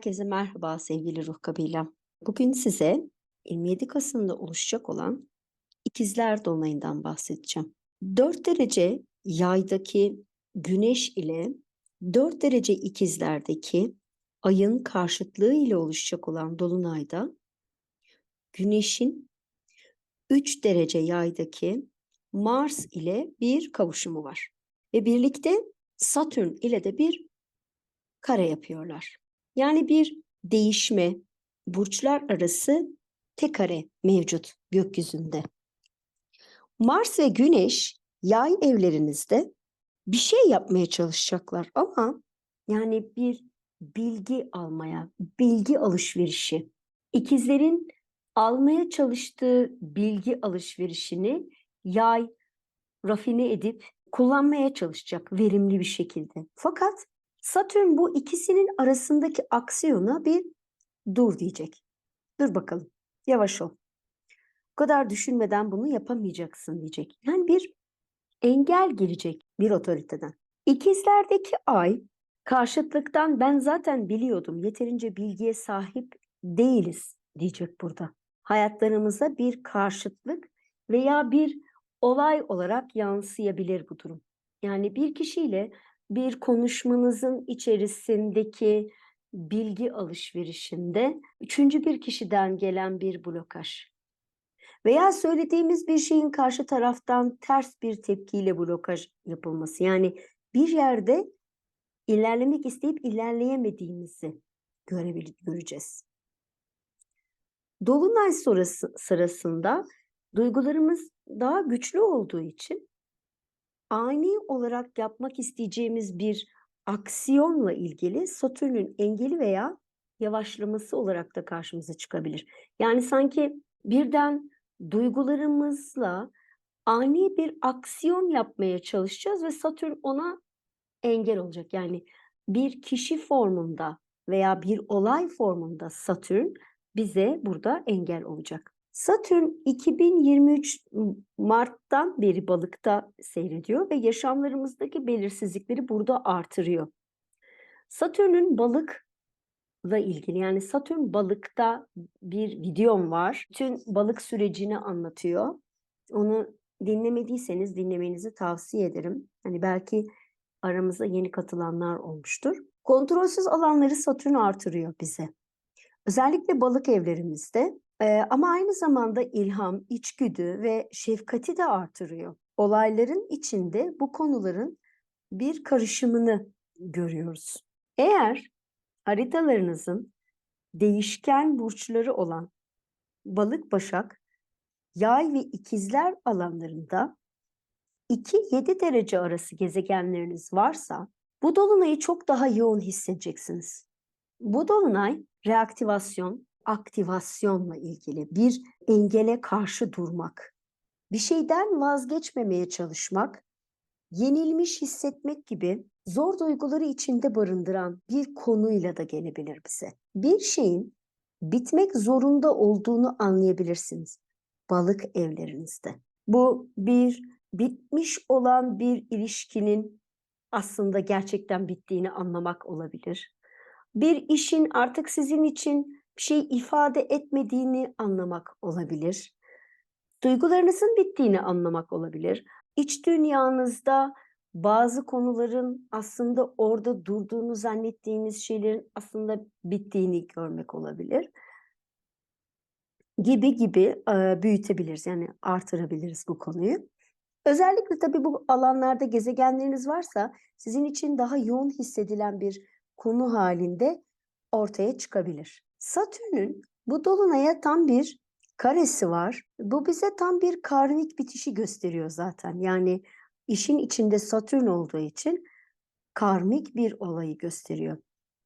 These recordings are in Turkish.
Herkese merhaba sevgili ruh kabilem. Bugün size 27 Kasım'da oluşacak olan İkizler Dolunay'ından bahsedeceğim. 4 derece yaydaki güneş ile 4 derece ikizlerdeki ayın karşıtlığı ile oluşacak olan dolunayda güneşin 3 derece yaydaki Mars ile bir kavuşumu var. Ve birlikte Satürn ile de bir kare yapıyorlar. Yani bir değişme, burçlar arası tek kare mevcut gökyüzünde. Mars ve Güneş yay evlerinizde bir şey yapmaya çalışacaklar ama yani bir bilgi almaya, bilgi alışverişi. İkizlerin almaya çalıştığı bilgi alışverişini yay rafine edip kullanmaya çalışacak verimli bir şekilde. Fakat Satürn bu ikisinin arasındaki aksiyona bir dur diyecek. Dur bakalım. Yavaş ol. Bu kadar düşünmeden bunu yapamayacaksın diyecek. Yani bir engel gelecek bir otoriteden. İkizlerdeki ay karşıtlıktan ben zaten biliyordum. Yeterince bilgiye sahip değiliz diyecek burada. Hayatlarımıza bir karşıtlık veya bir olay olarak yansıyabilir bu durum. Yani bir kişiyle bir konuşmanızın içerisindeki bilgi alışverişinde üçüncü bir kişiden gelen bir blokaj veya söylediğimiz bir şeyin karşı taraftan ters bir tepkiyle blokaj yapılması. Yani bir yerde ilerlemek isteyip ilerleyemediğimizi görebil göreceğiz. Dolunay sonrası sırasında duygularımız daha güçlü olduğu için ani olarak yapmak isteyeceğimiz bir aksiyonla ilgili Satürn'ün engeli veya yavaşlaması olarak da karşımıza çıkabilir. Yani sanki birden duygularımızla ani bir aksiyon yapmaya çalışacağız ve Satürn ona engel olacak. Yani bir kişi formunda veya bir olay formunda Satürn bize burada engel olacak. Satürn 2023 Mart'tan beri balıkta seyrediyor ve yaşamlarımızdaki belirsizlikleri burada artırıyor. Satürn'ün balıkla ilgili yani Satürn balıkta bir videom var. Tüm balık sürecini anlatıyor. Onu dinlemediyseniz dinlemenizi tavsiye ederim. Hani belki aramıza yeni katılanlar olmuştur. Kontrolsüz alanları Satürn artırıyor bize. Özellikle balık evlerimizde ama aynı zamanda ilham, içgüdü ve şefkati de artırıyor. Olayların içinde bu konuların bir karışımını görüyoruz. Eğer haritalarınızın değişken burçları olan balık, başak, yay ve ikizler alanlarında 2-7 derece arası gezegenleriniz varsa bu dolunayı çok daha yoğun hissedeceksiniz. Bu dolunay reaktivasyon, aktivasyonla ilgili bir engele karşı durmak, bir şeyden vazgeçmemeye çalışmak, yenilmiş hissetmek gibi zor duyguları içinde barındıran bir konuyla da gelebilir bize. Bir şeyin bitmek zorunda olduğunu anlayabilirsiniz balık evlerinizde. Bu bir bitmiş olan bir ilişkinin aslında gerçekten bittiğini anlamak olabilir. Bir işin artık sizin için bir şey ifade etmediğini anlamak olabilir. Duygularınızın bittiğini anlamak olabilir. İç dünyanızda bazı konuların aslında orada durduğunu zannettiğiniz şeylerin aslında bittiğini görmek olabilir. Gibi gibi büyütebiliriz yani artırabiliriz bu konuyu. Özellikle tabii bu alanlarda gezegenleriniz varsa sizin için daha yoğun hissedilen bir konu halinde ortaya çıkabilir. Satürn'ün bu dolunaya tam bir karesi var. Bu bize tam bir karmik bitişi gösteriyor zaten. Yani işin içinde Satürn olduğu için karmik bir olayı gösteriyor.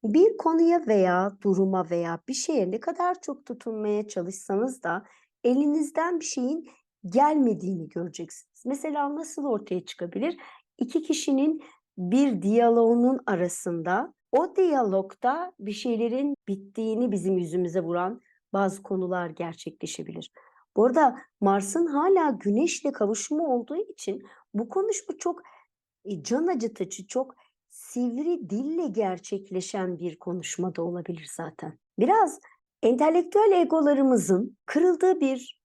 Bir konuya veya duruma veya bir şeye ne kadar çok tutunmaya çalışsanız da elinizden bir şeyin gelmediğini göreceksiniz. Mesela nasıl ortaya çıkabilir? İki kişinin bir diyaloğunun arasında o diyalogda bir şeylerin bittiğini bizim yüzümüze vuran bazı konular gerçekleşebilir. Bu arada Mars'ın hala Güneş'le kavuşumu olduğu için bu konuşma çok e, can acıtıcı, çok sivri dille gerçekleşen bir konuşma da olabilir zaten. Biraz entelektüel egolarımızın kırıldığı bir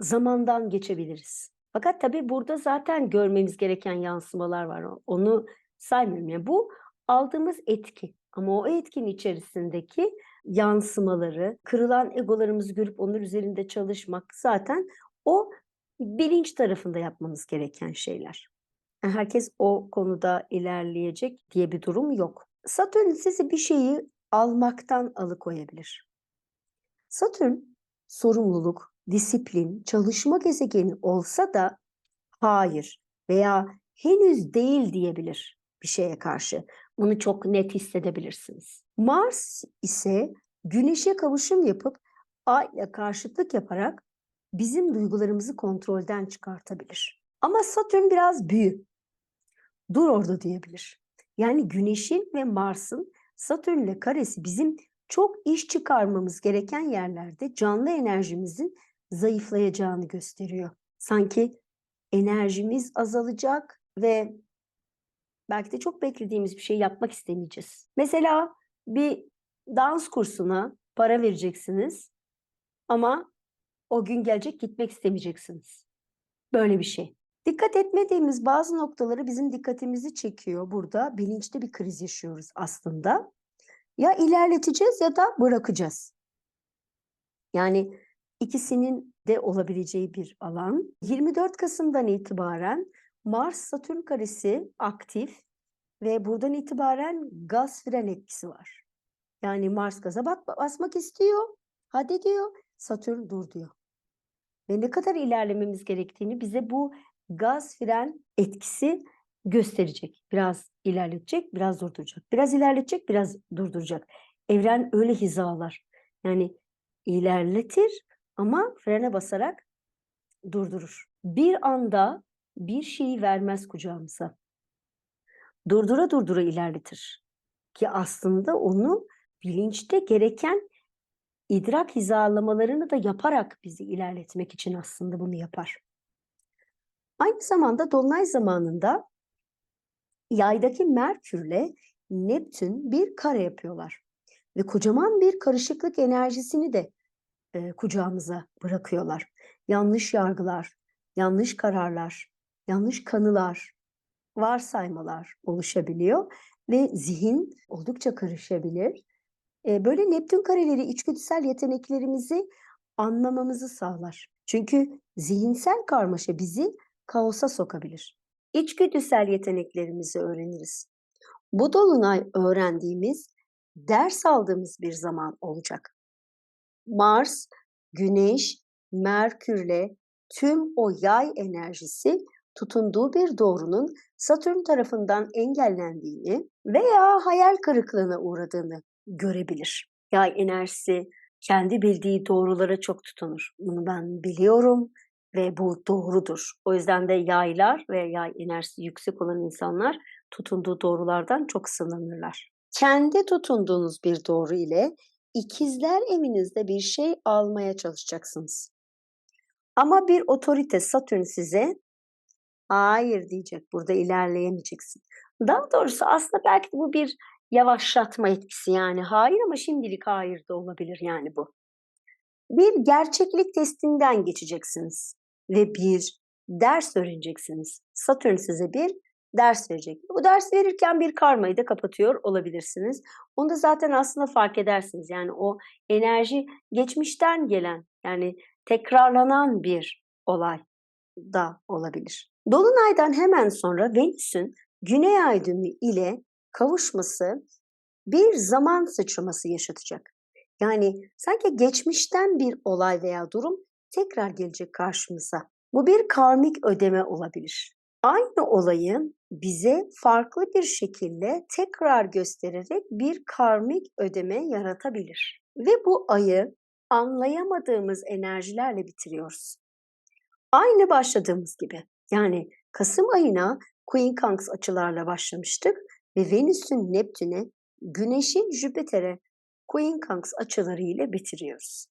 zamandan geçebiliriz. Fakat tabii burada zaten görmemiz gereken yansımalar var. Onu saymıyorum. Yani bu aldığımız etki. Ama o etkinin içerisindeki yansımaları, kırılan egolarımızı görüp onlar üzerinde çalışmak zaten o bilinç tarafında yapmamız gereken şeyler. Yani herkes o konuda ilerleyecek diye bir durum yok. Satürn sizi bir şeyi almaktan alıkoyabilir. Satürn sorumluluk, disiplin, çalışma gezegeni olsa da hayır veya henüz değil diyebilir bir şeye karşı. Bunu çok net hissedebilirsiniz. Mars ise Güneş'e kavuşum yapıp Ay'la karşıtlık yaparak bizim duygularımızı kontrolden çıkartabilir. Ama Satürn biraz büyü. Dur orada diyebilir. Yani Güneş'in ve Mars'ın Satürn'le karesi bizim çok iş çıkarmamız gereken yerlerde canlı enerjimizin zayıflayacağını gösteriyor. Sanki enerjimiz azalacak ve belki de çok beklediğimiz bir şey yapmak istemeyeceğiz. Mesela bir dans kursuna para vereceksiniz ama o gün gelecek gitmek istemeyeceksiniz. Böyle bir şey. Dikkat etmediğimiz bazı noktaları bizim dikkatimizi çekiyor burada. Bilinçli bir kriz yaşıyoruz aslında. Ya ilerleteceğiz ya da bırakacağız. Yani ikisinin de olabileceği bir alan. 24 Kasım'dan itibaren Mars-Satürn karesi aktif ve buradan itibaren gaz fren etkisi var. Yani Mars gaza basmak istiyor, hadi diyor, Satürn dur diyor. Ve ne kadar ilerlememiz gerektiğini bize bu gaz fren etkisi gösterecek. Biraz ilerletecek, biraz durduracak. Biraz ilerletecek, biraz durduracak. Evren öyle hizalar. Yani ilerletir ama frene basarak durdurur. Bir anda bir şeyi vermez kucağımıza. Durdura durdura ilerletir. Ki aslında onu bilinçte gereken idrak hizalamalarını da yaparak bizi ilerletmek için aslında bunu yapar. Aynı zamanda dolunay zamanında yaydaki Merkürle Neptün bir kare yapıyorlar. Ve kocaman bir karışıklık enerjisini de e, kucağımıza bırakıyorlar. Yanlış yargılar, yanlış kararlar, yanlış kanılar, varsaymalar oluşabiliyor ve zihin oldukça karışabilir. Böyle Neptün kareleri içgüdüsel yeteneklerimizi anlamamızı sağlar. Çünkü zihinsel karmaşa bizi kaosa sokabilir. İçgüdüsel yeteneklerimizi öğreniriz. Bu dolunay öğrendiğimiz, ders aldığımız bir zaman olacak. Mars, Güneş, Merkürle tüm o yay enerjisi tutunduğu bir doğrunun Satürn tarafından engellendiğini veya hayal kırıklığına uğradığını görebilir. Yay enerjisi kendi bildiği doğrulara çok tutunur. Bunu ben biliyorum ve bu doğrudur. O yüzden de yaylar ve yay enerjisi yüksek olan insanlar tutunduğu doğrulardan çok sınırlılar. Kendi tutunduğunuz bir doğru ile ikizler evinizde bir şey almaya çalışacaksınız. Ama bir otorite Satürn size hayır diyecek. Burada ilerleyemeyeceksin. Daha doğrusu aslında belki de bu bir yavaşlatma etkisi yani. Hayır ama şimdilik hayır da olabilir yani bu. Bir gerçeklik testinden geçeceksiniz ve bir ders öğreneceksiniz. Satürn size bir ders verecek. Bu ders verirken bir karmayı da kapatıyor olabilirsiniz. Onu da zaten aslında fark edersiniz. Yani o enerji geçmişten gelen yani tekrarlanan bir olay da olabilir. Dolunaydan hemen sonra Venüs'ün Güney Ay ile kavuşması bir zaman sıçraması yaşatacak. Yani sanki geçmişten bir olay veya durum tekrar gelecek karşımıza. Bu bir karmik ödeme olabilir. Aynı olayı bize farklı bir şekilde tekrar göstererek bir karmik ödeme yaratabilir. Ve bu ayı anlayamadığımız enerjilerle bitiriyoruz. Aynı başladığımız gibi. Yani Kasım ayına Queen Kangs açılarla başlamıştık ve Venüs'ün Neptün'e, Güneş'in Jüpiter'e Queen Kangs açıları ile bitiriyoruz.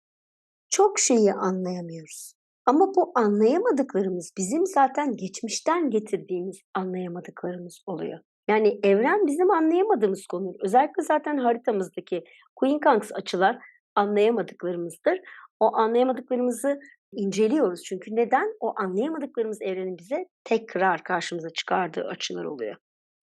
Çok şeyi anlayamıyoruz. Ama bu anlayamadıklarımız bizim zaten geçmişten getirdiğimiz anlayamadıklarımız oluyor. Yani evren bizim anlayamadığımız konu. Özellikle zaten haritamızdaki Quincunx açılar anlayamadıklarımızdır. O anlayamadıklarımızı inceliyoruz. Çünkü neden? O anlayamadıklarımız evrenin bize tekrar karşımıza çıkardığı açılar oluyor.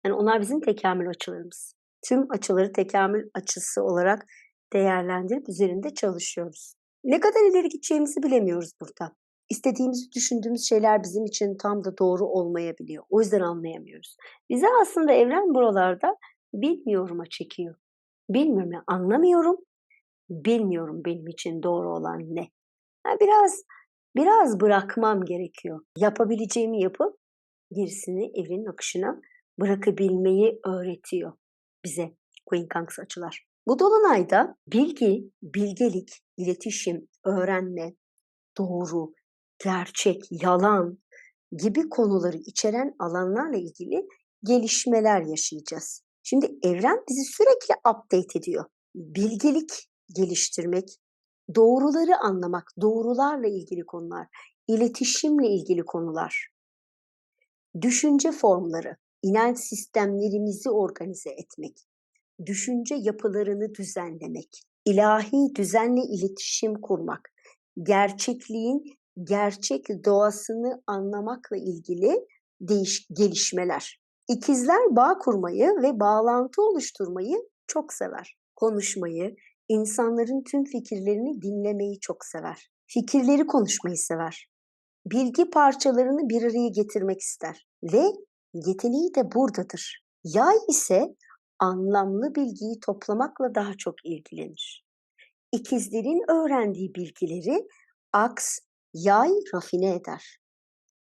Yani onlar bizim tekamül açılarımız. Tüm açıları tekamül açısı olarak değerlendirip üzerinde çalışıyoruz. Ne kadar ileri gideceğimizi bilemiyoruz burada. İstediğimizi düşündüğümüz şeyler bizim için tam da doğru olmayabiliyor. O yüzden anlayamıyoruz. Bize aslında evren buralarda bilmiyorum'a çekiyor. Bilmiyorum, anlamıyorum. Bilmiyorum benim için doğru olan ne. Biraz biraz bırakmam gerekiyor. Yapabileceğimi yapıp gerisini evrenin akışına bırakabilmeyi öğretiyor bize Quincunx açılar. Bu dolunayda bilgi, bilgelik, iletişim, öğrenme, doğru, gerçek, yalan gibi konuları içeren alanlarla ilgili gelişmeler yaşayacağız. Şimdi evren bizi sürekli update ediyor. Bilgelik geliştirmek, doğruları anlamak, doğrularla ilgili konular, iletişimle ilgili konular, düşünce formları, inanç sistemlerimizi organize etmek, düşünce yapılarını düzenlemek, ilahi düzenle iletişim kurmak, gerçekliğin gerçek doğasını anlamakla ilgili değiş gelişmeler. İkizler bağ kurmayı ve bağlantı oluşturmayı çok sever. Konuşmayı, insanların tüm fikirlerini dinlemeyi çok sever. Fikirleri konuşmayı sever. Bilgi parçalarını bir araya getirmek ister ve yeteneği de buradadır. Yay ise anlamlı bilgiyi toplamakla daha çok ilgilenir. İkizlerin öğrendiği bilgileri aks, yay rafine eder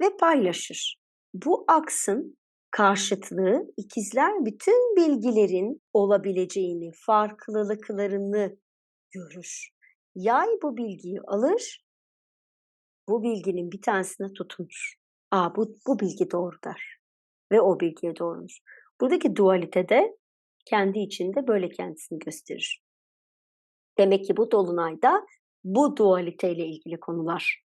ve paylaşır. Bu aksın karşıtlığı ikizler bütün bilgilerin olabileceğini, farklılıklarını görür. Yay bu bilgiyi alır, bu bilginin bir tanesine tutunur. Aa bu, bu bilgi doğru der ve o bilgiye doğrunur. Buradaki dualitede kendi içinde böyle kendisini gösterir. Demek ki bu dolunayda bu dualiteyle ilgili konular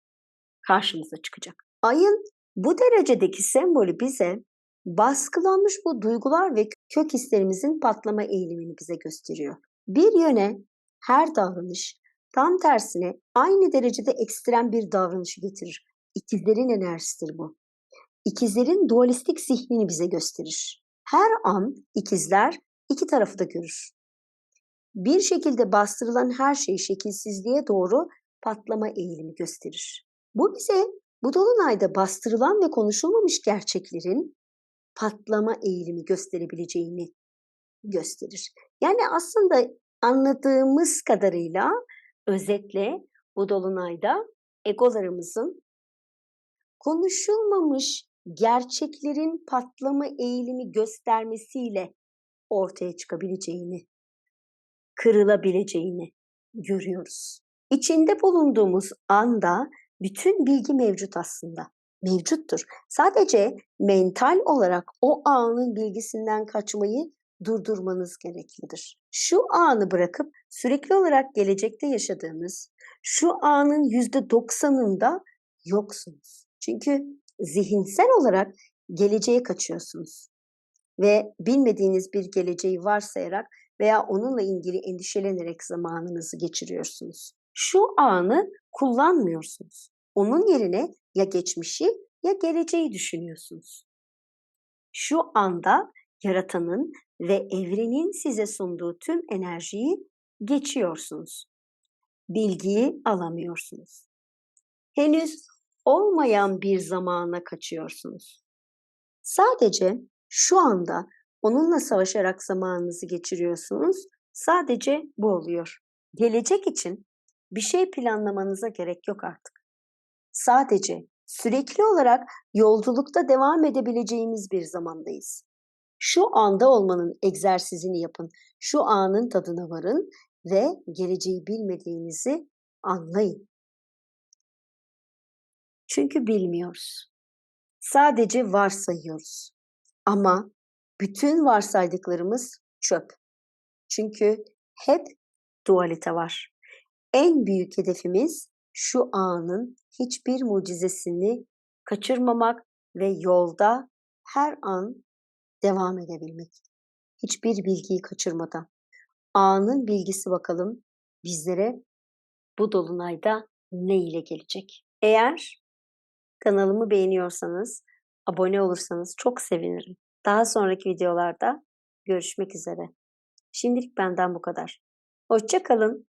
karşımıza çıkacak. Ayın bu derecedeki sembolü bize baskılanmış bu duygular ve kök hislerimizin patlama eğilimini bize gösteriyor. Bir yöne her davranış tam tersine aynı derecede ekstrem bir davranışı getirir. İkizlerin enerjisidir bu. İkizlerin dualistik zihnini bize gösterir. Her an ikizler iki tarafı da görür. Bir şekilde bastırılan her şey şekilsizliğe doğru patlama eğilimi gösterir. Bu bize bu dolunayda bastırılan ve konuşulmamış gerçeklerin patlama eğilimi gösterebileceğini gösterir. Yani aslında anladığımız kadarıyla özetle bu dolunayda egolarımızın konuşulmamış gerçeklerin patlama eğilimi göstermesiyle ortaya çıkabileceğini, kırılabileceğini görüyoruz. İçinde bulunduğumuz anda bütün bilgi mevcut aslında. Mevcuttur. Sadece mental olarak o anın bilgisinden kaçmayı durdurmanız gereklidir. Şu anı bırakıp sürekli olarak gelecekte yaşadığınız şu anın yüzde doksanında yoksunuz. Çünkü zihinsel olarak geleceğe kaçıyorsunuz ve bilmediğiniz bir geleceği varsayarak veya onunla ilgili endişelenerek zamanınızı geçiriyorsunuz. Şu anı kullanmıyorsunuz. Onun yerine ya geçmişi ya geleceği düşünüyorsunuz. Şu anda yaratanın ve evrenin size sunduğu tüm enerjiyi geçiyorsunuz. Bilgiyi alamıyorsunuz. Henüz olmayan bir zamana kaçıyorsunuz. Sadece şu anda onunla savaşarak zamanınızı geçiriyorsunuz. Sadece bu oluyor. Gelecek için bir şey planlamanıza gerek yok artık. Sadece sürekli olarak yolculukta devam edebileceğimiz bir zamandayız. Şu anda olmanın egzersizini yapın. Şu anın tadına varın ve geleceği bilmediğinizi anlayın. Çünkü bilmiyoruz. Sadece varsayıyoruz. Ama bütün varsaydıklarımız çöp. Çünkü hep dualite var. En büyük hedefimiz şu anın hiçbir mucizesini kaçırmamak ve yolda her an devam edebilmek. Hiçbir bilgiyi kaçırmadan. Anın bilgisi bakalım bizlere bu dolunayda ne ile gelecek? Eğer kanalımı beğeniyorsanız, abone olursanız çok sevinirim. Daha sonraki videolarda görüşmek üzere. Şimdilik benden bu kadar. Hoşça kalın.